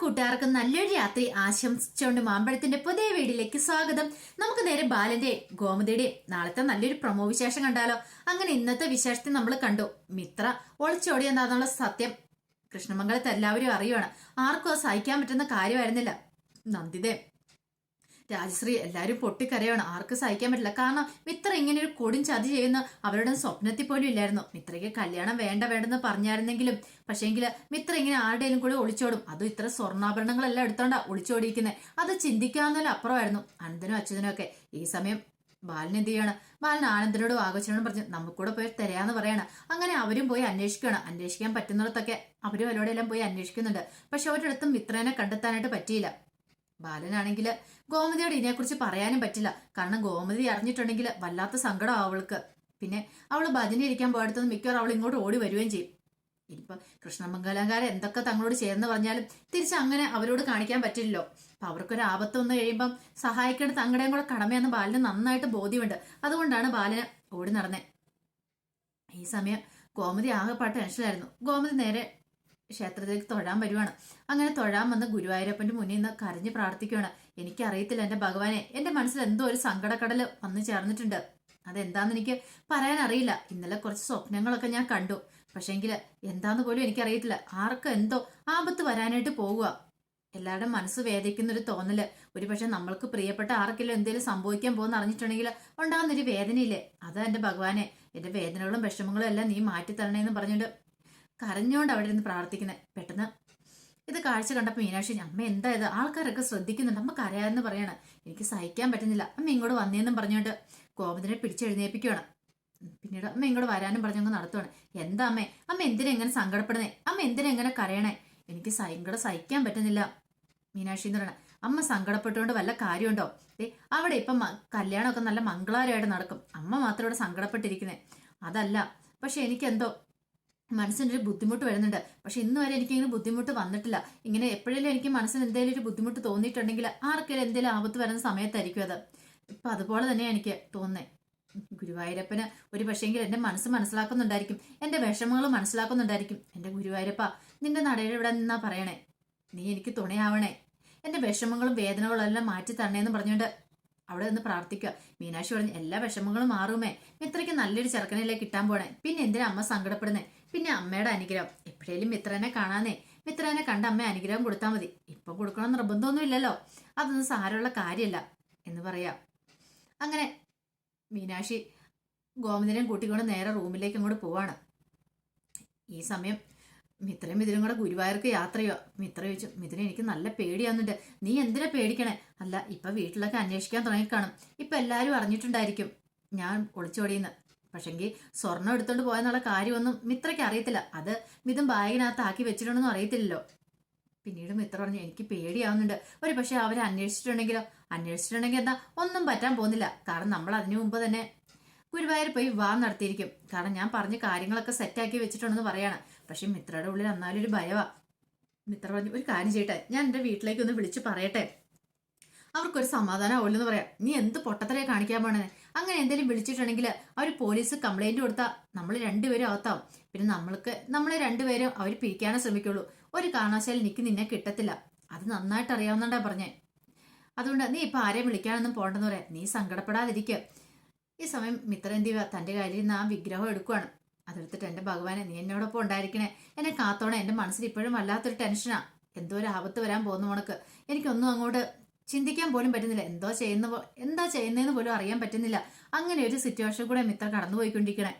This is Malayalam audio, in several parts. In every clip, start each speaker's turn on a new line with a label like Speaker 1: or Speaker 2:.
Speaker 1: കൂട്ടുകാർക്ക് നല്ലൊരു രാത്രി ആശംസിച്ചുകൊണ്ട് മാമ്പഴത്തിന്റെ പുതിയ വീടിലേക്ക് സ്വാഗതം. നമുക്ക് നേരെ ബാലന്റെ ഗോമതിയുടെ നാളത്തെ നല്ലൊരു പ്രമോ വിശേഷം കണ്ടാലോ? അങ്ങനെ ഇന്നത്തെ വിശേഷത്തെ നമ്മൾ കണ്ടു. മിത്ര ഒളിച്ചോടി എന്താന്നുള്ള സത്യം കൃഷ്ണമംഗലത്ത് എല്ലാവരും അറിയുവാണ്. ആർക്കും സഹിക്കാൻ പറ്റുന്ന കാര്യമായിരുന്നില്ല. നന്ദിതേ. രാജശ്രീ എല്ലാവരും പൊട്ടിക്കരയാണ്. ആർക്ക് സഹിക്കാൻ പറ്റില്ല. കാരണം മിത്ര ഇങ്ങനെ ഒരു കൊടും ചതി ചെയ്യുന്ന അവരുടെ സ്വപ്നത്തിൽ പോലും ഇല്ലായിരുന്നു. മിത്രയ്ക്ക് കല്യാണം വേണ്ട വേണ്ടെന്ന് പറഞ്ഞായിരുന്നെങ്കിലും പക്ഷേങ്കിൽ മിത്ര ഇങ്ങനെ ആരുടെയും കൂടെ ഒളിച്ചോടും. അതും ഇത്ര സ്വർണാഭരണങ്ങളെല്ലാം എടുത്തോണ്ടാ ഒളിച്ചോടിയിരിക്കുന്നത് അത് ചിന്തിക്കാവുന്നതിൽ അപ്പുറമായിരുന്നു. അനന്തനും അച്യുതനും ഒക്കെ ഈ സമയം ബാലൻ എന്ത് ചെയ്യാണ്? ബാലൻ ആനന്ദനോടും ആഘോഷനോടും പറഞ്ഞു നമുക്കൂടെ പോയി തരാന്ന് പറയാണ്. അങ്ങനെ അവരും പോയി അന്വേഷിക്കുകയാണ്. അന്വേഷിക്കാൻ പറ്റുന്നിടത്തൊക്കെ അവരും അവരോടെല്ലാം പോയി അന്വേഷിക്കുന്നുണ്ട്. പക്ഷെ അവരുടെ അടുത്തും മിത്രനെ കണ്ടെത്താനായിട്ട് പറ്റിയില്ല. ബാലനാണെങ്കിൽ ഗോമതിയോട് ഇതിനെക്കുറിച്ച് പറയാനും പറ്റില്ല. കാരണം ഗോമതി അറിഞ്ഞിട്ടുണ്ടെങ്കിൽ വല്ലാത്ത സങ്കടം അവൾക്ക്. പിന്നെ അവൾ ഭജന ഇരിക്കാൻ പോയടുത്തുനിന്ന് മിക്കവാറും അവൾ ഇങ്ങോട്ട് ഓടി വരികയും ചെയ്യും. ഇനിയിപ്പോ കൃഷ്ണമംഗലങ്കാരൻ എന്തൊക്കെ തങ്ങളോട് ചേർന്ന് പറഞ്ഞാലും തിരിച്ച് അങ്ങനെ അവരോട് കാണിക്കാൻ പറ്റില്ലല്ലോ. അപ്പൊ അവർക്കൊരു ആപത്ത് വന്നു കഴിയുമ്പം സഹായിക്കേണ്ട തങ്ങളുടെയും കൂടെ കടമയെന്ന് ബാലന് നന്നായിട്ട് ബോധ്യമുണ്ട്. അതുകൊണ്ടാണ് ബാലന് ഓടി നടന്നേ. ഈ സമയം ഗോമതി ആകെപ്പാട്ട് ടെൻഷനായിരുന്നു ഗോമതി നേരെ ക്ഷേത്രത്തിലേക്ക് തൊഴാൻ വരുവാണ്. അങ്ങനെ തൊഴാൻ വന്ന് ഗുരുവായൂരപ്പന്റെ മുന്നിൽ നിന്ന് കരഞ്ഞു പ്രാർത്ഥിക്കുകയാണ് എനിക്കറിയത്തില്ല എന്റെ ഭഗവാനെ. എന്റെ മനസ്സിൽ എന്തോ ഒരു സങ്കടക്കടൽ വന്നു ചേർന്നിട്ടുണ്ട്. അതെന്താന്ന് എനിക്ക് പറയാൻ അറിയില്ല ഇന്നലെ കുറച്ച് സ്വപ്നങ്ങളൊക്കെ ഞാൻ കണ്ടു. പക്ഷേങ്കിൽ എന്താന്ന് പോലും എനിക്കറിയത്തില്ല. ആർക്കും എന്തോ ആപത്ത് വരാനായിട്ട് പോവുക എല്ലാവരുടെ മനസ്സ് വേദനിക്കുന്ന ഒരു തോന്നൽ. ഒരു പക്ഷെ നമ്മൾക്ക് പ്രിയപ്പെട്ട ആർക്കെങ്കിലും എന്തെങ്കിലും സംഭവിക്കാൻ പോകുന്ന അറിഞ്ഞിട്ടുണ്ടെങ്കിൽ ഉണ്ടാകുന്നൊരു വേദനയില്ലേ? അതാ എന്റെ ഭഗവാനെ. എന്റെ വേദനകളും വിഷമങ്ങളും എല്ലാം നീ മാറ്റി തരണേന്ന് പറഞ്ഞുകൊണ്ട് കരഞ്ഞോണ്ട് അവിടെ ഇരുന്ന് പ്രാർത്ഥിക്കുന്നത് പെട്ടെന്ന് ഇത് കാഴ്ച കണ്ടപ്പോൾ മീനാക്ഷി അമ്മ എന്താ ഇത്? ആൾക്കാരൊക്കെ ശ്രദ്ധിക്കുന്നുണ്ട്. അമ്മ കരയാന്ന് പറയാണ്. എനിക്ക് സഹിക്കാൻ പറ്റുന്നില്ല. അമ്മ ഇങ്ങോട്ട് വന്നേന്നും പറഞ്ഞുകൊണ്ട് ഗോവിന്ദനെ പിടിച്ചെഴുന്നേപ്പിക്കുകയാണ് പിന്നീട് അമ്മ ഇങ്ങോട്ട് വരാനും പറഞ്ഞങ്ങ് നടത്തുവാണ്. എന്താ അമ്മേ? അമ്മ എന്തിനാ എങ്ങനെ സങ്കടപ്പെടുന്നേ? അമ്മ എന്തിനാ എങ്ങനെ കരയണേ? എനിക്ക് സങ്കടം സഹിക്കാൻ പറ്റുന്നില്ല. മീനാക്ഷി എന്ന് പറയണേ അമ്മ സങ്കടപ്പെട്ടുകൊണ്ട് വല്ല കാര്യമുണ്ടോ? ഏ അവിടെ ഇപ്പം കല്യാണമൊക്കെ നല്ല മംഗളാരമായിട്ട് നടക്കും. അമ്മ മാത്രം ഇവിടെ സങ്കടപ്പെട്ടിരിക്കുന്നേ. അതല്ല പക്ഷെ എനിക്കെന്തോ മനസ്സിനൊരു ബുദ്ധിമുട്ട് വരുന്നുണ്ട്. പക്ഷെ ഇന്ന് വരെ എനിക്ക് ഇങ്ങനെ ബുദ്ധിമുട്ട് വന്നിട്ടില്ല. ഇങ്ങനെ എപ്പോഴെങ്കിലും എനിക്ക് മനസ്സിന് എന്തെങ്കിലും ഒരു ബുദ്ധിമുട്ട് തോന്നിയിട്ടുണ്ടെങ്കിൽ ആർക്കെങ്കിലും എന്തെങ്കിലും ആപത്ത് വരുന്ന സമയത്തായിരിക്കും അത്. ഇപ്പൊ അതുപോലെ തന്നെയാണ് എനിക്ക് തോന്നുന്നത് ഗുരുവായൂരപ്പന് ഒരു പക്ഷേങ്കിൽ എന്റെ മനസ്സ് മനസ്സിലാക്കുന്നുണ്ടായിരിക്കും. എന്റെ വിഷമങ്ങൾ മനസ്സിലാക്കുന്നുണ്ടായിരിക്കും. എന്റെ ഗുരുവായൂരപ്പ നിന്റെ നടയുടെ ഇവിടെ നിന്നാ പറയണേ. നീ എനിക്ക് തുണയാവണേ. എന്റെ വിഷമങ്ങളും വേദനകളും എല്ലാം മാറ്റി തരണേന്ന് പറഞ്ഞുകൊണ്ട് അവിടെ നിന്ന് പ്രാർത്ഥിക്കുക. മീനാക്ഷി പറഞ്ഞു എല്ലാ വിഷമങ്ങളും മാറുമേ. മിത്രയ്ക്ക് നല്ലൊരു ചെറുക്കനല്ലേ കിട്ടാൻ പോണേ. പിന്നെ എന്തിനാ അമ്മ സങ്കടപ്പെടുന്നേ? പിന്നെ അമ്മയുടെ അനുഗ്രഹം. എപ്പോഴേലും മിത്രനെ കാണാനേ മിത്രനെ കണ്ട അമ്മ അനുഗ്രഹം കൊടുത്താൽ മതി. ഇപ്പൊ കൊടുക്കണം നിർബന്ധമൊന്നും ഇല്ലല്ലോ അതൊന്നും സാരമുള്ള കാര്യമല്ല എന്ന് പറയാം. അങ്ങനെ മീനാക്ഷി ഗോമതിനെയും കൂട്ടിക്കൊണ്ട് നേരെ റൂമിലേക്ക് അങ്ങോട്ട് പോവാണ്. ഈ സമയം മിത്രയും മിഥുനും കൂടെ ഗുരുവായൂർക്ക് യാത്രയോ? മിത്ര ചോദിച്ചു മിഥുന എനിക്ക് നല്ല പേടിയാവുന്നുണ്ട് നീ എന്തിനാ പേടിക്കണേ? അല്ല ഇപ്പൊ വീട്ടിലൊക്കെ അന്വേഷിക്കാൻ തുടങ്ങിക്കാണും. ഇപ്പൊ എല്ലാരും അറിഞ്ഞിട്ടുണ്ടായിരിക്കും. ഞാൻ ഒളിച്ചോടിയെന്ന്. പക്ഷെങ്കിൽ സ്വർണം എടുത്തോണ്ട് പോയെന്നുള്ള കാര്യമൊന്നും മിത്രയ്ക്ക് അറിയത്തില്ല. അത് മിഥുൻ ബാഗിനകത്ത് ആക്കി വെച്ചിട്ടുണ്ടെന്നും അറിയത്തില്ലല്ലോ. പിന്നീട് മിത്ര പറഞ്ഞു എനിക്ക് പേടിയാവുന്നുണ്ട്. ഒരു പക്ഷെ അവരെ അന്വേഷിച്ചിട്ടുണ്ടെങ്കിലോ? അന്വേഷിച്ചിട്ടുണ്ടെങ്കിൽ എന്താ? ഒന്നും പറ്റാൻ പോകുന്നില്ല. കാരണം നമ്മൾ അതിനു മുമ്പ് തന്നെ ഗുരുവായൂർ പോയി വിവാഹം നടത്തിയിരിക്കും. കാരണം ഞാൻ പറഞ്ഞ കാര്യങ്ങളൊക്കെ സെറ്റാക്കി വെച്ചിട്ടുണ്ടെന്ന് പറയാണ്. പക്ഷെ മിത്രയുടെ ഉള്ളിൽ എന്നാലും ഒരു ഭയവാ. മിത്ര പറഞ്ഞു ഒരു കാര്യം ചെയ്യട്ടെ. ഞാൻ എന്റെ വീട്ടിലേക്ക് ഒന്ന് വിളിച്ച് പറയട്ടെ. അവർക്കൊരു സമാധാനം ആവില്ലെന്ന് പറയാം. നീ എന്ത് പൊട്ടത്തരെ കാണിക്കാൻ പോണേ? അങ്ങനെ എന്തെങ്കിലും വിളിച്ചിട്ടുണ്ടെങ്കിൽ അവർ പോലീസ് കംപ്ലൈന്റ് കൊടുത്താൽ നമ്മൾ രണ്ടുപേരും അകത്താവും. പിന്നെ നമ്മൾക്ക് നമ്മളെ രണ്ടുപേരും അവർ പിരിക്കാനേ ശ്രമിക്കുള്ളൂ. ഒരു കാരണവശാലും എനിക്ക് നിന്നെ കിട്ടത്തില്ല. അത് നന്നായിട്ട് അറിയാവുന്നണ്ടാ പറഞ്ഞേ. അതുകൊണ്ട് നീ ഇപ്പൊ ആരെയും വിളിക്കാനൊന്നും പോകണ്ടെന്ന് പറയാം. നീ സങ്കടപ്പെടാതിരിക്കുക ഈ സമയം മിത്ര എന്ത് ചെയ്യുക തന്റെ കയ്യിൽ നിന്ന് ആ വിഗ്രഹം എടുക്കുവാണ്. അതെടുത്തിട്ട് എന്റെ ഭഗവാനെ നീ എന്നോടൊപ്പം ഉണ്ടായിരിക്കണേ. എന്നെ കാത്തോണേ. എന്റെ മനസ്സിൽ ഇപ്പോഴും വല്ലാത്തൊരു ടെൻഷനാ എന്തോ ഒരു ആപത്ത് വരാൻ പോകുന്ന ഉണക്ക് എനിക്കൊന്നും അങ്ങോട്ട് ചിന്തിക്കാൻ പോലും പറ്റുന്നില്ല. എന്തോ ചെയ്യുന്ന എന്താ ചെയ്യുന്നതെന്ന് പോലും അറിയാൻ പറ്റുന്നില്ല. അങ്ങനെ ഒരു സിറ്റുവേഷൻ കൂടെ മിത്ര കടന്നുപോയിക്കൊണ്ടിരിക്കണേ.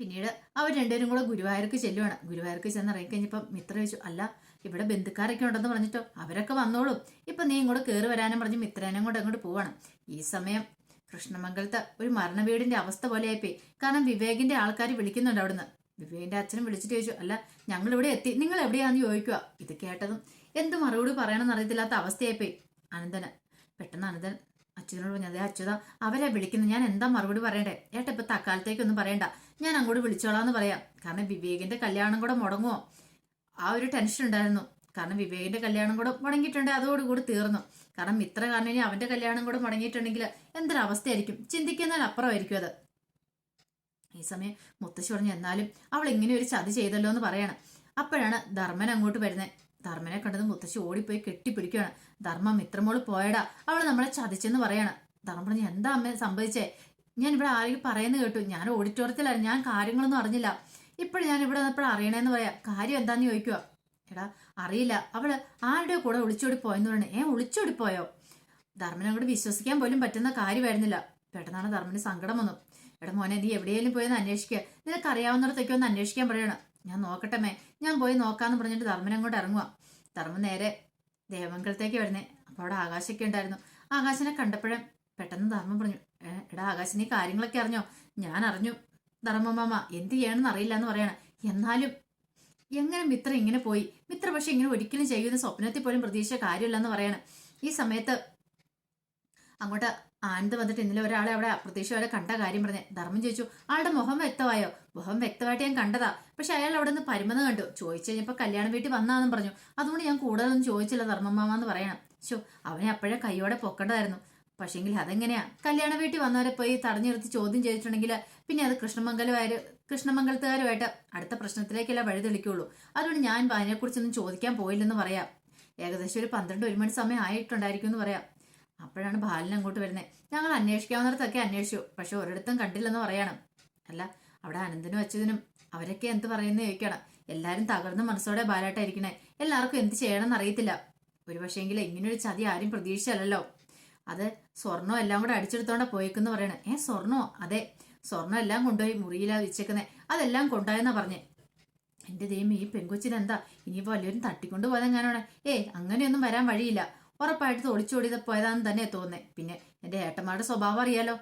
Speaker 1: പിന്നീട് അവർ രണ്ടുപേരും കൂടെ ഗുരുവായൂർക്ക് ചെല്ലുവാണ്. ഗുരുവായൂർക്ക് ചെന്ന് ഇറങ്ങിക്കഴിഞ്ഞപ്പോൾ മിത്ര ചോദിച്ചു അല്ല ഇവിടെ ബന്ധുക്കാരൊക്കെ ഉണ്ടെന്ന് പറഞ്ഞിട്ടോ? അവരൊക്കെ വന്നോളും. ഇപ്പൊ നീ ഇങ്ങോട്ട് കയറി വരാനും പറഞ്ഞ് മിത്രേനും കൂടെ അങ്ങോട്ട് പോവാണ്. ഈ സമയം കൃഷ്ണമംഗലത്ത് ഒരു മരണ വീടിന്റെ അവസ്ഥ പോലെയായിപ്പോയി കാരണം വിവേകിന്റെ ആൾക്കാർ വിളിക്കുന്നുണ്ട് അവിടുന്ന്. വിവേകിന്റെ അച്ഛനും വിളിച്ചിട്ട് ചോദിച്ചു അല്ല ഞങ്ങൾ ഇവിടെ എത്തി. നിങ്ങൾ എവിടെയാന്ന് ചോദിക്കുക ഇത് കേട്ടതും എന്ത് മറുപടി പറയണമെന്ന് അറിയത്തില്ലാത്ത അവസ്ഥയായിപ്പോയി. അനന്തന്. പെട്ടെന്ന് അനന്തൻ അച്ഛനോട് പറഞ്ഞു അതെ അച്യുത അവരെ വിളിക്കുന്നത് ഞാൻ എന്താ മറുപടി പറയണ്ടേ? ഏട്ട ഇപ്പൊ തക്കാലത്തേക്കൊന്നും പറയണ്ട. ഞാൻ അങ്ങോട്ട് വിളിച്ചോളാന്ന് പറയാം. കാരണം വിവേകിന്റെ കല്യാണം കൂടെ മുടങ്ങുമോ ആ ഒരു ടെൻഷൻ ഉണ്ടായിരുന്നു. കാരണം വിവേകിന്റെ കല്യാണം കൂടെ മുടങ്ങിയിട്ടുണ്ട്. അതോടുകൂടി തീർന്നു. കാരണം ഇത്ര കാരണം ഇനി അവന്റെ കല്യാണം കൂടെ മുടങ്ങിയിട്ടുണ്ടെങ്കിൽ എന്തൊരവസ്ഥയായിരിക്കും? ചിന്തിക്കുന്നതിനപ്പുറമായിരിക്കും അത്. ഈ സമയം മുത്തശ്ശി പറഞ്ഞു എന്നാലും അവൾ ഇങ്ങനെ ഒരു ചതി ചെയ്തല്ലോ എന്ന് പറയാണ്. അപ്പോഴാണ് ധർമ്മൻ അങ്ങോട്ട് വരുന്നത് ധർമ്മനെ കണ്ടത് മുത്തശ്ശി ഓടിപ്പോയി കെട്ടിപ്പിടിക്കുകയാണ്. ധർമ്മം ഇത്രമോൾ പോയടാ അവൾ നമ്മളെ ചതിച്ചെന്ന് പറയാണ്. ധർമ്മം പറഞ്ഞു എന്താ അമ്മ സംഭവിച്ചേ? ഞാൻ ഇവിടെ ആരെങ്കിലും പറയുന്നത് കേട്ടു. ഞാൻ ഓഡിറ്റോറിയത്തിലായിരുന്നു ഞാൻ കാര്യങ്ങളൊന്നും അറിഞ്ഞില്ല. ഇപ്പോഴും ഞാൻ ഇവിടെ വന്നപ്പോൾ അറിയണേന്ന് പറയാ കാര്യം എന്താന്ന് ചോദിക്കുക എടാ അറിയില്ല. അവൾ ആരുടെ കൂടെ ഒളിച്ചോടി പോയെന്ന് പറയണേ? ഏ ഒളിച്ചോടി പോയോ? ധർമ്മനെ അങ്ങോട്ട് വിശ്വസിക്കാൻ പോലും പറ്റുന്ന കാര്യമായിരുന്നില്ല. പെട്ടെന്നാണ് ധർമ്മന് സങ്കടം വന്നു. എടാ മോനെ നീ എവിടെയെങ്കിലും പോയെന്ന് അന്വേഷിക്കുക നിനക്ക് അറിയാവുന്നിടത്തേക്ക് ഒന്ന് അന്വേഷിക്കാൻ പറയണം. ഞാൻ നോക്കട്ടെ ഞാൻ പോയി നോക്കാന്ന് പറഞ്ഞിട്ട് ധർമ്മൻ അങ്ങോട്ട് ഇറങ്ങുക ധർമ്മൻ നേരെ ദേവമംഗലത്തേക്ക് വരുന്നേ. അപ്പോൾ അവിടെ ആകാശൊക്കെ ഉണ്ടായിരുന്നു. ആകാശനെ കണ്ടപ്പോഴേ പെട്ടെന്ന് ധർമ്മം പറഞ്ഞു എടാ ആകാശിനെ കാര്യങ്ങളൊക്കെ അറിഞ്ഞോ? ഞാൻ അറിഞ്ഞു. ധർമ്മമാമ എന്ത് ചെയ്യണമെന്ന് അറിയില്ല എന്ന് പറയണ. എന്നാലും എങ്ങനെ മിത്ര ഇങ്ങനെ പോയി? മിത്ര പക്ഷെ ഇങ്ങനെ ഒരിക്കലും ചെയ്യുന്ന സ്വപ്നത്തിൽ പോലും പ്രതീക്ഷിച്ച കാര്യമില്ലെന്ന് പറയണം. ഈ സമയത്ത് അങ്ങോട്ട് ആനന്ദ് വന്നിട്ട് ഇന്നലെ ഒരാളെ അവിടെ അപ്രതീക്ഷിതരെ കണ്ട കാര്യം പറഞ്ഞു. ധർമ്മം ചോദിച്ചു ആളുടെ മുഖം വ്യക്തമായോ? മുഖം വ്യക്തമായിട്ട് ഞാൻ കണ്ടതാ. പക്ഷെ അയാൾ അവിടെ നിന്ന് പരിമത കണ്ടു. ചോദിച്ചു കഴിഞ്ഞപ്പോൾ കല്യാണം വീട്ടിൽ വന്നാന്നും പറഞ്ഞു. അതുകൊണ്ട് ഞാൻ കൂടുതലൊന്നും ചോദിച്ചില്ല ധർമ്മമാമ എന്ന് പറയണം. ശോ അവനെ അപ്പോഴേ കൈയോടെ പൊക്കേണ്ടതായിരുന്നു. പക്ഷേങ്കിൽ അതെങ്ങനെയാ? കല്യാണ വീട്ടിൽ വന്നവരെ പോയി തടഞ്ഞു നിർത്തി ചോദ്യം ചെയ്തിട്ടുണ്ടെങ്കിൽ പിന്നെ അത് കൃഷ്ണമംഗലമാര് കൃഷ്ണമംഗലത്തുകാരുമായിട്ട് അടുത്ത പ്രശ്നത്തിലേക്കല്ല വഴിതെളിക്കുള്ളൂ അതുകൊണ്ട് ഞാൻ അതിനെക്കുറിച്ചൊന്നും ചോദിക്കാൻ പോയില്ലെന്ന് പറയാം. ഏകദേശം ഒരു പന്ത്രണ്ട് ഒരു മണി സമയം ആയിട്ടുണ്ടായിരിക്കും എന്ന് പറയാം. അപ്പോഴാണ് ബാലൻ അങ്ങോട്ട് വരുന്നത് ഞങ്ങൾ അന്വേഷിക്കാവുന്നിടത്തൊക്കെ അന്വേഷിച്ചു. പക്ഷെ ഒരിടത്തും കണ്ടില്ലെന്ന് പറയണം. അല്ല അവിടെ അനന്തനും അച്യുതനും അവരൊക്കെ എന്ത് പറയുന്നു ചോദിക്കണം. എല്ലാവരും തകർന്ന മനസ്സോടെ ബാലായിട്ടായിരിക്കണേ എല്ലാവർക്കും എന്ത് ചെയ്യണമെന്ന് അറിയത്തില്ല. ഒരു എങ്കിലും ഇങ്ങനൊരു ചതി ആരും പ്രതീക്ഷിച്ചല്ലോ അത് സ്വർണം എല്ലാം കൂടെ അടിച്ചെടുത്തോണ്ടാ പോയേക്കെന്ന് പറയണേ. ഏ സ്വർണോ അതെ സ്വർണം എല്ലാം കൊണ്ടുപോയി മുറിയിലാ വെച്ചേക്കുന്നേ. അതെല്ലാം കൊണ്ടായെന്നാ പറഞ്ഞേ. എന്റെ ദൈവം ഈ പെങ്കൊച്ചിനെന്താ? ഇനിയിപ്പോ വലിയൊരു തട്ടിക്കൊണ്ട് പോയതെങ്ങാനാണ്? ഏ അങ്ങനെയൊന്നും വരാൻ വഴിയില്ല. ഉറപ്പായിട്ട് ഒളിച്ചോടിയത് പോയതാന്ന് തന്നെ തോന്നേ പിന്നെ എന്റെ ഏട്ടന്മാരുടെ സ്വഭാവം അറിയാലോ.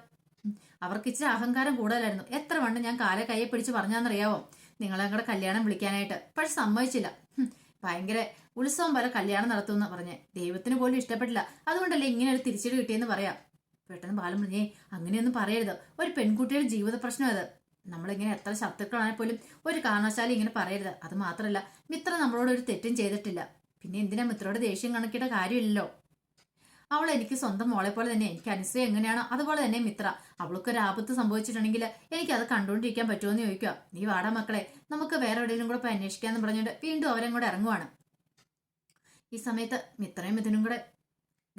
Speaker 1: അവർക്ക് ഇച്ചിരി അഹങ്കാരം കൂടുതലായിരുന്നു. എത്ര വണ്ണം ഞാൻ കാലെ കയ്യെ പിടിച്ച് പറഞ്ഞാന്നറിയാവോ? നിങ്ങളെ കൂടെ കല്യാണം വിളിക്കാനായിട്ട്. പക്ഷെ സമ്മതിച്ചില്ല. ഭയങ്കര ഉത്സവം പോലെ കല്യാണം നടത്തുമെന്ന് പറഞ്ഞേ. ദൈവത്തിന് പോലും ഇഷ്ടപ്പെട്ടില്ല. അതുകൊണ്ടല്ലേ ഇങ്ങനെ ഒരു തിരിച്ചടി കിട്ടിയെന്ന് പറയാം. പെട്ടെന്ന് ബാലം പറഞ്ഞേ അങ്ങനെയൊന്നും പറയരുത്. ഒരു പെൺകുട്ടിയുടെ ജീവിത പ്രശ്നം അത്. നമ്മളിങ്ങനെ എത്ര ശത്രുക്കളാണെങ്കിൽ പോലും ഒരു കാരണവശാലും ഇങ്ങനെ പറയരുത്. അത് മാത്രമല്ല മിത്ര നമ്മളോട് ഒരു തെറ്റും ചെയ്തിട്ടില്ല. പിന്നെ എന്തിനാ മിത്രോട് ദേഷ്യം കണക്കിയുടെ കാര്യമില്ലല്ലോ? അവൾ എനിക്ക് സ്വന്തം മോളെ പോലെ തന്നെ എനിക്ക് അനുസരി എങ്ങനെയാണോ? അതുപോലെ തന്നെ മിത്ര അവൾക്ക് ഒരു ആപത്ത് സംഭവിച്ചിട്ടുണ്ടെങ്കിൽ എനിക്ക് അത് കണ്ടുകൊണ്ടിരിക്കാൻ പറ്റുമോ എന്ന് ചോദിക്കുക. നീ വാടാ മക്കളെ നമുക്ക് വേറെ എവിടെയെങ്കിലും കൂടെ പോയി അന്വേഷിക്കാന്ന് പറഞ്ഞുകൊണ്ട് വീണ്ടും അവരും കൂടെ ഇറങ്ങുവാണ്. ഈ സമയത്ത് മിത്രയും മിഥുനും കൂടെ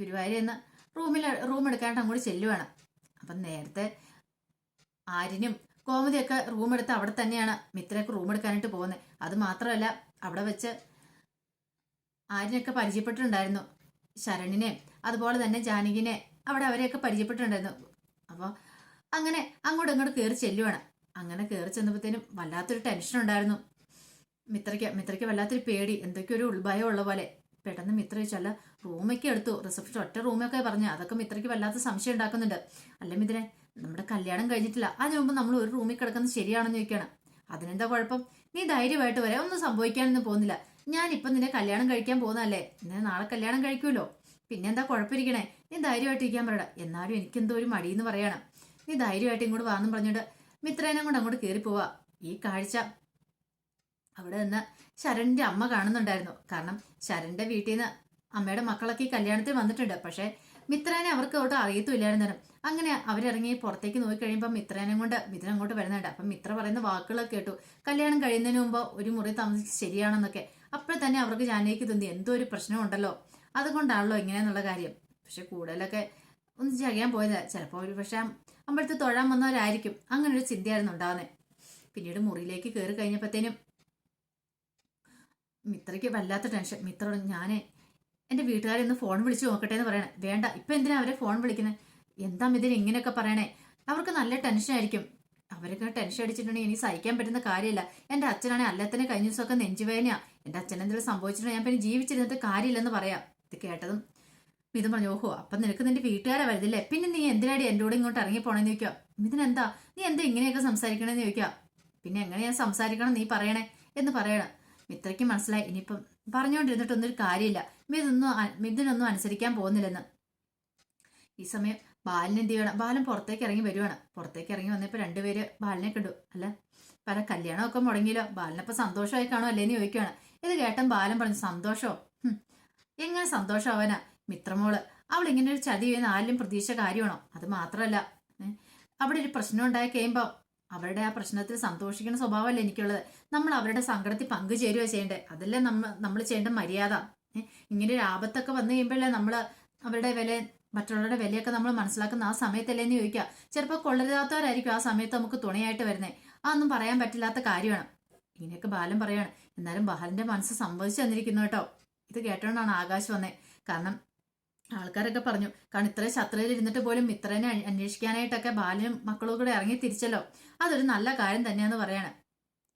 Speaker 1: ഗുരുവായൂർ എന്ന് റൂമിൽ റൂം എടുക്കാനായിട്ട് അങ്ങോട്ട് ചെല്ലുവാണ്. അപ്പം നേരത്തെ ആര്യനും കോമതിയൊക്കെ റൂം എടുത്ത് അവിടെ തന്നെയാണ് മിത്രയൊക്കെ റൂം എടുക്കാനായിട്ട് പോകുന്നത്. അത് മാത്രമല്ല അവിടെ വെച്ച് ആര്യനൊക്കെ പരിചയപ്പെട്ടിട്ടുണ്ടായിരുന്നു. ശരണിനെ അതുപോലെ തന്നെ ജാനകിനെ അവിടെ അവരെയൊക്കെ പരിചയപ്പെട്ടിട്ടുണ്ടായിരുന്നു. അപ്പോൾ അങ്ങനെ അങ്ങോട്ടും ഇങ്ങോട്ട് കയറി ചെല്ലുവാണ്. അങ്ങനെ കയറി ചെന്നപ്പോഴത്തേനും വല്ലാത്തൊരു ടെൻഷൻ ഉണ്ടായിരുന്നു. മിത്രയ്ക്ക് മിത്രയ്ക്ക് വല്ലാത്തൊരു പേടി എന്തൊക്കെയോ ഒരു ഉൾഭയം ഉള്ള പോലെ. പെട്ടെന്ന് മിത്ര ചോദിച്ചല്ല റൂമൊക്കെ എടുത്തു. റിസപ്ഷൻ ഒറ്റ റൂമൊക്കെ പറഞ്ഞു. അതൊക്കെ മിത്രയ്ക്ക് വല്ലാത്ത സംശയം ഉണ്ടാക്കുന്നുണ്ട്. അല്ല മിത്രനെ നമ്മുടെ കല്യാണം കഴിഞ്ഞിട്ടില്ല. അതിനു മുമ്പ് നമ്മൾ ഒരു റൂമിൽ കിടക്കുന്നത് ശരിയാണെന്ന് ചോദിക്കുകയാണ്. അതിനെന്താ കുഴപ്പം? നീ ധൈര്യമായിട്ട് വരെ. ഒന്നും സംഭവിക്കാനൊന്നും പോകുന്നില്ല. ഞാൻ ഇപ്പം നിന്നെ കല്യാണം കഴിക്കാൻ പോകുന്നതല്ലേ? നിന്നെ നാളെ കല്യാണം കഴിക്കുമല്ലോ. പിന്നെന്താ കുഴപ്പമിരിക്കണേ? നീ ധൈര്യമായിട്ട് ഇരിക്കാൻ പറയട. എന്നാലും എനിക്കെന്തോ ഒരു മടിയെന്ന് പറയണം. നീ ധൈര്യമായിട്ട് ഇങ്ങോട്ട് വാന്നും പറഞ്ഞിട്ട് മിത്രേനെ കൊണ്ട് അങ്ങോട്ട് കയറി പോവാ. ഈ കാഴ്ച. അവിടെ നിന്ന് ശരണിന്റെ അമ്മ കാണുന്നുണ്ടായിരുന്നു. കാരണം ശരണിന്റെ വീട്ടിൽ നിന്ന് അമ്മയുടെ മക്കളൊക്കെ ഈ കല്യാണത്തിൽ വന്നിട്ടുണ്ട്. പക്ഷേ മിത്രേനെ അവർക്ക് ഒട്ടും അറിയത്തുമില്ലായിരുന്നു അങ്ങനെ അവരിറങ്ങി പുറത്തേക്ക് നോക്കി കഴിയുമ്പോൾ മിത്രേനെ കൊണ്ട് മിത്രൻ അങ്ങോട്ട് വരുന്നുണ്ട്. അപ്പം മിത്ര പറയുന്ന വാക്കുകളൊക്കെ കേട്ടു. കല്യാണം കഴിയുന്നതിന് മുമ്പ് ഒരു മുറി താമസിച്ച് ശരിയാണെന്നൊക്കെ. അപ്പോൾ തന്നെ അവർക്ക് ജാനകിക്ക് തോന്നി എന്തോ ഒരു പ്രശ്നമുണ്ടല്ലോ? അതുകൊണ്ടാണല്ലോ ഇങ്ങനെയെന്നുള്ള കാര്യം. പക്ഷെ കൂടുതലൊക്കെ ഒന്ന് ചെയ്യാൻ പോയത്. ചിലപ്പോൾ ഒരു പക്ഷേ അമ്പലത്തിൽ തൊഴാൻ വന്നവരായിരിക്കും. അങ്ങനെ ഒരു ചിന്തയായിരുന്നു ഉണ്ടാകുന്നത് പിന്നീട് മുറിയിലേക്ക് കയറി കഴിഞ്ഞപ്പോഴത്തേനും മിത്രയ്ക്ക് വല്ലാത്ത ടെൻഷൻ. മിത്രോട് ഞാൻ എന്റെ വീട്ടുകാരെ ഒന്ന് ഫോൺ വിളിച്ച് നോക്കട്ടെ എന്ന് പറയണേ. വേണ്ട ഇപ്പം എന്തിനാ അവരെ ഫോൺ വിളിക്കുന്നത് എന്താ ഇതിന് ഇങ്ങനെയൊക്കെ പറയണേ? അവർക്ക് നല്ല ടെൻഷൻ ആയിരിക്കും അവരൊക്കെ ടെൻഷൻ അടിച്ചിട്ടുണ്ടെങ്കിൽ ഇനി സഹിക്കാൻ പറ്റുന്ന കാര്യമില്ല. എന്റെ അച്ഛനാണെ അല്ലത്തന്നെ കഴിഞ്ഞ ദിവസമൊക്കെ നെഞ്ചുവേനയാ എന്റെ അച്ഛൻ എന്തെങ്കിലും സംഭവിച്ചിട്ടുണ്ടെങ്കിൽ ഞാൻ പിന്നെ ജീവിച്ചിരുന്നിട്ട് കാര്യമില്ലെന്ന് പറയാം. ഇത് കേട്ടതും മിഥുൻ പറഞ്ഞു ഓഹോ അപ്പം നിനക്ക് നിന്റെ വീട്ടുകാരെ വരുന്നില്ലേ? പിന്നെ നീ എന്തിനാടി എന്റെ കൂടെ ഇങ്ങോട്ട് ഇറങ്ങി പോണെന്ന് ചോദിക്കുക മിഥുൻ എന്താ? നീ എന്താ ഇങ്ങനെയൊക്കെ സംസാരിക്കണമെന്ന് ചോദിക്കുക പിന്നെ എങ്ങനെ ഞാൻ സംസാരിക്കണം നീ പറയണേ? എന്ന് പറയണം. മിത്രയ്ക്ക് മനസ്സിലായി. ഇനിയിപ്പം പറഞ്ഞുകൊണ്ടിരുന്നിട്ടൊന്നും ഒരു കാര്യമില്ല. മിഥുനൊന്നും മിഥുനൊന്നും അനുസരിക്കാൻ പോകുന്നില്ലെന്ന്. ഈ സമയം ബാലൻ എന്ത് ചെയ്യണം? ബാലൻ പുറത്തേക്ക് ഇറങ്ങി വരുവാണ്. പുറത്തേക്ക് ഇറങ്ങി വന്നപ്പോൾ രണ്ടുപേര് ബാലിനെ കണ്ടു. അല്ല പല കല്യാണമൊക്കെ മുടങ്ങിയല്ലോ. ബാലിനപ്പോൾ സന്തോഷമായി കാണും അല്ലേന്ന് ചോദിക്കുവാണ്. ഇത് കേട്ടൻ ബാലൻ പറഞ്ഞു സന്തോഷോ? എങ്ങനെ സന്തോഷം അവനാ? മിത്രമോൾ. അവൾ ഇങ്ങനെ ഒരു ചതി ചെയ്യുന്ന ആരിലും പ്രതീക്ഷ കാര്യമാണോ? അത് മാത്രമല്ല അവിടെ ഒരു പ്രശ്നം ഉണ്ടായി കഴിയുമ്പോൾ അവരുടെ ആ പ്രശ്നത്തിൽ സന്തോഷിക്കുന്ന സ്വഭാവമല്ല എനിക്കുള്ളത്. നമ്മൾ അവരുടെ സങ്കടത്തിൽ പങ്കുചേരുകയോ ചെയ്യേണ്ടത്. അതല്ലേ നമ്മൾ നമ്മൾ ചെയ്യേണ്ട മര്യാദ. ഇങ്ങനെ ഒരു ആപത്തൊക്കെ വന്നു കഴിയുമ്പോഴല്ലേ നമ്മൾ അവരുടെ വില മറ്റുള്ളവരുടെ വിലയൊക്കെ നമ്മൾ മനസ്സിലാക്കുന്ന ആ സമയത്തല്ലേ എന്ന് ചോദിക്കുക. ചിലപ്പോൾ കൊള്ളരുതാത്തവരായിരിക്കും ആ സമയത്ത് നമുക്ക് തുണയായിട്ട് വരുന്നത് അതൊന്നും പറയാൻ പറ്റില്ലാത്ത കാര്യമാണ്. ഇങ്ങനെയൊക്കെ ബാലൻ പറയാണ്. എന്നാലും ബാലന്റെ മനസ്സ് സംഭവിച്ചു തന്നിരിക്കുന്നു കേട്ടോ. ഇത് കേട്ടോണ്ടാണ് ആകാശ് വന്നേ. കാരണം ആൾക്കാരൊക്കെ പറഞ്ഞു കാരണം ഇത്ര ശത്രുവിൽ ഇരുന്നിട്ട് പോലും അന്വേ- അന്വേഷിക്കാനായിട്ടൊക്കെ ബാലനും മക്കളും കൂടെ ഇറങ്ങി തിരിച്ചല്ലോ. അതൊരു നല്ല കാര്യം തന്നെയാന്ന് പറയാണ്.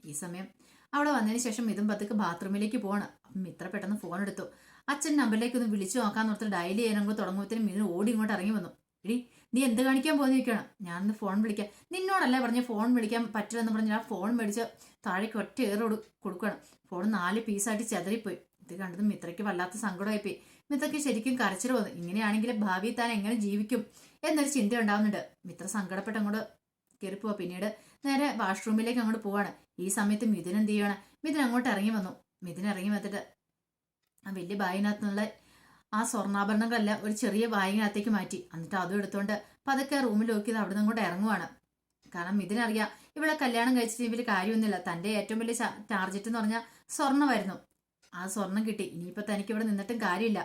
Speaker 1: ഈ സമയം അവിടെ വന്നതിന് ശേഷം ഇതും പതുക്കെ ബാത്റൂമിലേക്ക് പോവാണ്. അപ്പം മിത്ര പെട്ടെന്ന് ഫോൺ എടുത്തു. അച്ഛൻ നമ്പറിലേക്ക് ഒന്ന് വിളിച്ചു നോക്കാൻ ഓർത്ത് ഡയൽ ചെയ്യാനും കൂടെ തുടങ്ങുമ്പോഴത്തേനും മീനു ഓടി ഇങ്ങോട്ട് ഇറങ്ങി വന്നു. എടി നീ എന്ത് കാണിക്കാൻ പോകുന്നിരിക്കണം ഞാൻ ഞാനൊന്ന് ഫോൺ വിളിക്കാം. നിന്നോടല്ല പറഞ്ഞ് ഫോൺ വിളിക്കാൻ പറ്റില്ലെന്ന് പറഞ്ഞ് ആ ഫോൺ മേടിച്ച് താഴേക്ക് ഒറ്റ ഏറ് കൊടുക്കണം ഫോൺ നാല് പീസായിട്ട് ചെതറിപ്പോയി. ഇത് കണ്ടത് മിത്രയ്ക്ക് വല്ലാത്ത സങ്കടമായിപ്പോയി. മിത്രയ്ക്ക് ശരിക്കും കരച്ചിൽ വന്നു. ഇങ്ങനെയാണെങ്കിൽ ഭാവി താൻ എങ്ങനെ ജീവിക്കും എന്നൊരു ചിന്ത ഉണ്ടാവുന്നുണ്ട്. മിത്ര സങ്കടപ്പെട്ട് അങ്ങോട്ട് കയറിപ്പോവാ പിന്നീട് നേരെ വാഷ്റൂമിലേക്ക് അങ്ങോട്ട് പോവാണ്. ഈ സമയത്ത് മിഥുൻ എന്ത് ചെയ്യുകയാണ് മിഥുൻ അങ്ങോട്ട് ഇറങ്ങി വന്നു. മിഥുൻ ഇറങ്ങി വന്നിട്ട് ആ വലിയ ബാഗിനകത്ത് നിന്നുള്ള ആ സ്വർണാഭരണങ്ങളെല്ലാം ഒരു ചെറിയ ബാഗിനകത്തേക്ക് മാറ്റി. എന്നിട്ട് അതും എടുത്തോണ്ട് പതുക്കെ റൂമിൽ നോക്കിയത് അവിടെ നിന്ന് കൂടെ ഇറങ്ങുവാണ്. കാരണം ഇതിനറിയാം ഇവിടെ കല്യാണം കഴിച്ചിട്ട് ഇവർ കാര്യമൊന്നുമില്ല. തന്റെ ഏറ്റവും വലിയ ടാർജറ്റ് എന്ന് പറഞ്ഞാൽ സ്വർണമായിരുന്നു. ആ സ്വർണം കിട്ടി. ഇനിയിപ്പോ തനിക്ക് ഇവിടെ നിന്നിട്ടും കാര്യമില്ല.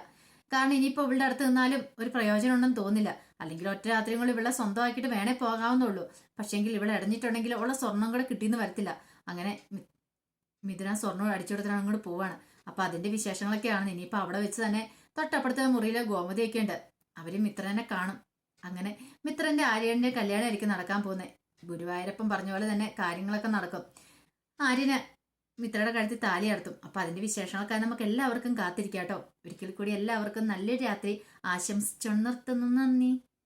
Speaker 1: കാരണം ഇനിയിപ്പോ ഇവളുടെ അടുത്ത് നിന്നാലും ഒരു പ്രയോജനം ഉണ്ടെന്ന് തോന്നില്ല അല്ലെങ്കിൽ ഒറ്റ രാത്രിയും കൂടെ ഇവിടെ സ്വന്തമാക്കിയിട്ട് വേണേ പോകാവുന്നുള്ളൂ പക്ഷേങ്കിൽ ഇവിടെ അടഞ്ഞിട്ടുണ്ടെങ്കിൽ ഉള്ള സ്വർണം കൂടെ കിട്ടിയെന്ന് വരത്തില്ല. അങ്ങനെ മിഥുന സ്വർണം അടിച്ചു കൊടുത്തിട്ട് അങ്ങോട്ട് പോവാണ്. അപ്പൊ അതിന്റെ വിശേഷങ്ങളൊക്കെയാണ് ഇനിയിപ്പോ അവിടെ വെച്ച് തന്നെ തൊട്ടപ്പുറത്തെ മുറിയിലെ ഗോമതിയൊക്കെ ഉണ്ട്. അവർ മിത്രനെ കാണും. അങ്ങനെ മിത്രന്റെ ആര്യന്റെ കല്യാണമായിരിക്കും നടക്കാൻ പോകുന്നത് ഗുരുവായൂരപ്പൻ പറഞ്ഞ പോലെ തന്നെ കാര്യങ്ങളൊക്കെ നടക്കും. ആര്യന് മിത്രയുടെ കഴുത്തിൽ താലി നടത്തും അപ്പൊ അതിന്റെ വിശേഷങ്ങളൊക്കെ നമുക്ക് എല്ലാവർക്കും കാത്തിരിക്കാം കേട്ടോ ഒരിക്കൽ കൂടി എല്ലാവർക്കും നല്ലൊരു രാത്രി. ആശംസിച്ചുണർത്തുന്നു നന്ദി.